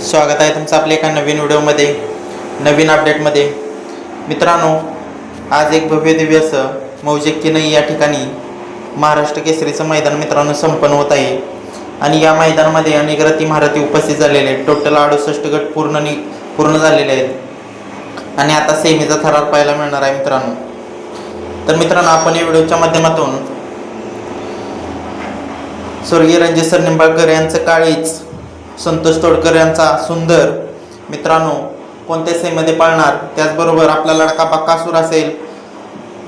स्वागत आहे तुमचं आपल्या एका नवीन व्हिडिओमध्ये नवीन अपडेटमध्ये मित्रांनो आज एक भव्य दिव्य असं मौजे किनई या ठिकाणी महाराष्ट्र केसरीचं मैदान मित्रांनो संपन्न होत आहे. आणि या मैदानामध्ये अनेक रती महारथी उपस्थित झालेले आहेत. टोटल अडुसष्ट गट पूर्ण नि पूर्ण झालेले आहेत. आणि आता सेमीचा थरार पाहायला मिळणार आहे मित्रांनो. तर मित्रांनो आपण या व्हिडिओच्या माध्यमातून स्वर्गीय रणजित सर निंबाळकर यांचं काळीच संतोष तोडकर यांचा सुंदर. मित्रांनो कोणत्या सेमध्ये पाळणार? त्याचबरोबर आपला लडका बक्कासूर असेल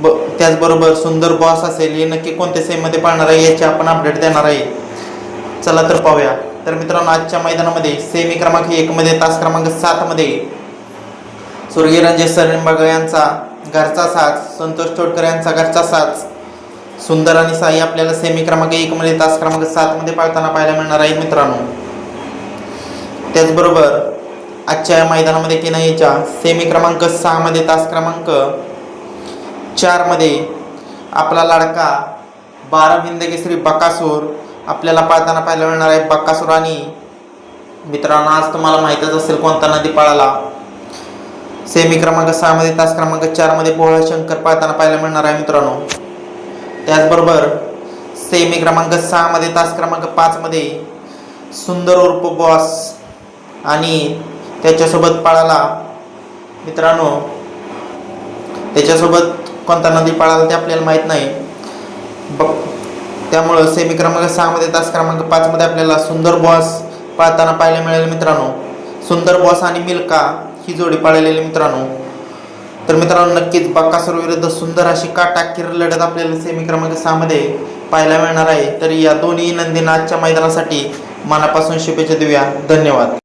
ब त्याचबरोबर सुंदर बॉस असेल हे नक्की कोणत्या सेमध्ये पाळणार आहे याची आपण अपडेट देणार आहे. चला तर पाहूया. तर मित्रांनो आजच्या मैदानामध्ये सेमी क्रमांक एकमध्ये तास क्रमांक सातमध्ये स्वर्गीय रणजित सर यांचा घरचा साथ संतोष तोडकर यांचा घरचा साथ सुंदर आणि साई आपल्याला सेमी क्रमांक एकमध्ये तास क्रमांक सातमध्ये पाळताना पाहायला मिळणार आहे मित्रांनो. त्याचबरोबर आजच्या या मैदानामध्ये याच्या सेमी क्रमांक सहामध्ये तास क्रमांक चारमध्ये आपला लाडका बारा हिंदकेसरी बकासूर आपल्याला पाळताना पाहायला मिळणार आहे. बकासूर आणि मित्रांनो आज तुम्हाला माहीतच असेल कोणता नदी पाळाला. सेमी क्रमांक सहामध्ये तास क्रमांक चारमध्ये बोहळा शंकर पाळताना पाहायला मिळणार आहे मित्रांनो. त्याचबरोबर सेमी क्रमांक सहामध्ये तास क्रमांक पाचमध्ये सुंदर उर्फ बॉस आणि त्याच्यासोबत पाळाला. मित्रांनो त्याच्यासोबत कोणता नदी पाळाला ते आपल्याला माहीत नाही. ब त्यामुळं सेमी क्रमांक सहामध्ये तास क्रमांक पाचमध्ये आपल्याला सुंदर बॉस पाळताना पाहायला मिळेल मित्रांनो. सुंदर बॉस आणि मिल्का ही जोडी पाळलेली मित्रांनो. तर मित्रांनो नक्कीच बक्कासूर विरुद्ध सुंदर अशी काटाकीर लढत आपल्याला सेमी क्रमांक सहामध्ये पाहायला मिळणार आहे. तर या दोन्ही नंदींना आजच्या मैदानासाठी मनापासून शुभेच्छा देऊया. धन्यवाद.